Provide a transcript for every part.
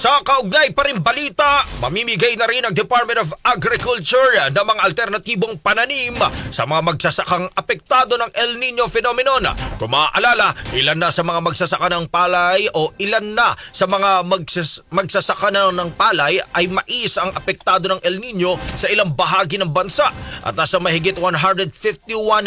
Sa kaugnay pa rin balita, mamimigay na rin ang Department of Agriculture ng mga alternatibong pananim sa mga magsasakang apektado ng El Nino phenomenon. Kung maaalala, ilan na sa mga magsasaka ng palay o ilan na sa mga magsas- magsasaka na ng palay ay mais ang apektado ng El Nino sa ilang bahagi ng bansa at nasa mahigit 151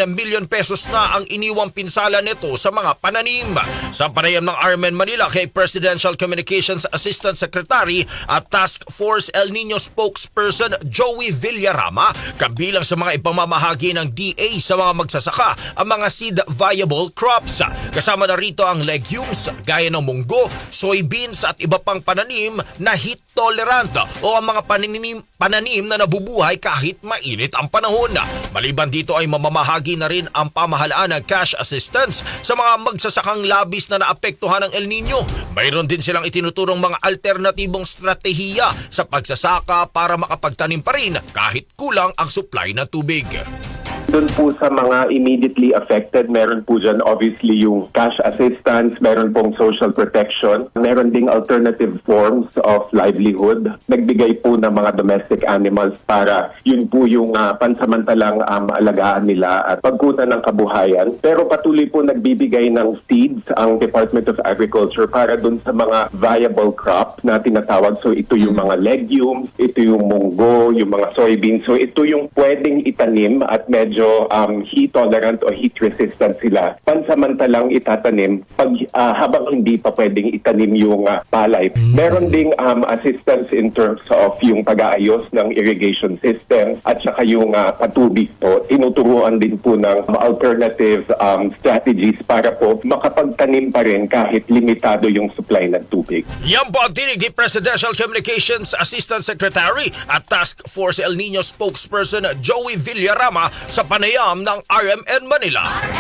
million pesos na ang iniwang pinsala nito sa mga pananim. Sa panayam ng RMN Manila kay Presidential Communications Assistant Secretary at Task Force El Nino spokesperson Joey Villarama, kabilang sa mga ipamamahagi ng DA sa mga magsasaka ang mga seed viable crops. Kasama na rito ang legumes gaya ng munggo, soybeans at iba pang pananim na heat tolerant o ang mga pananim, pananim na nabubuhay kahit mainit ang panahon. Maliban dito ay mamamahagi na rin ang pamahalaan ng cash assistance sa mga magsasakang labis na naapektuhan ng El Nino. Mayroon din silang itinuturong mga alternatibong stratehiya sa pagsasaka para makapagtanim pa rin kahit kulang ang supply ng tubig. Doon po sa mga immediately affected, meron po dyan obviously yung cash assistance, meron pong social protection, meron ding alternative forms of livelihood. Nagbigay po ng mga domestic animals para yun po yung ah, pansamantalang um, alagaan nila at pagkunan ng kabuhayan. Pero patuloy po nagbibigay ng seeds ang Department of Agriculture para doon sa mga viable crop na tinatawag. So ito yung mga legumes, ito yung munggo, yung mga soybeans. So ito yung pwedeng itanim at medyo um, heat tolerant o heat resistant sila. Pansamantalang itatanim pag ah, habang hindi pa pwedeng itanim yung ah, palay. Meron ding um, assistance in terms of yung pag-aayos ng irrigation system at saka yung ah, patubig po. Tinuturuan din po ng alternative um, strategies para po makapagtanim pa rin kahit limitado yung supply ng tubig. Yan po ang tinig ni Presidential Communications Assistant Secretary at Task Force El Nino spokesperson Joey Villarama sa panayam ng RMN Manila.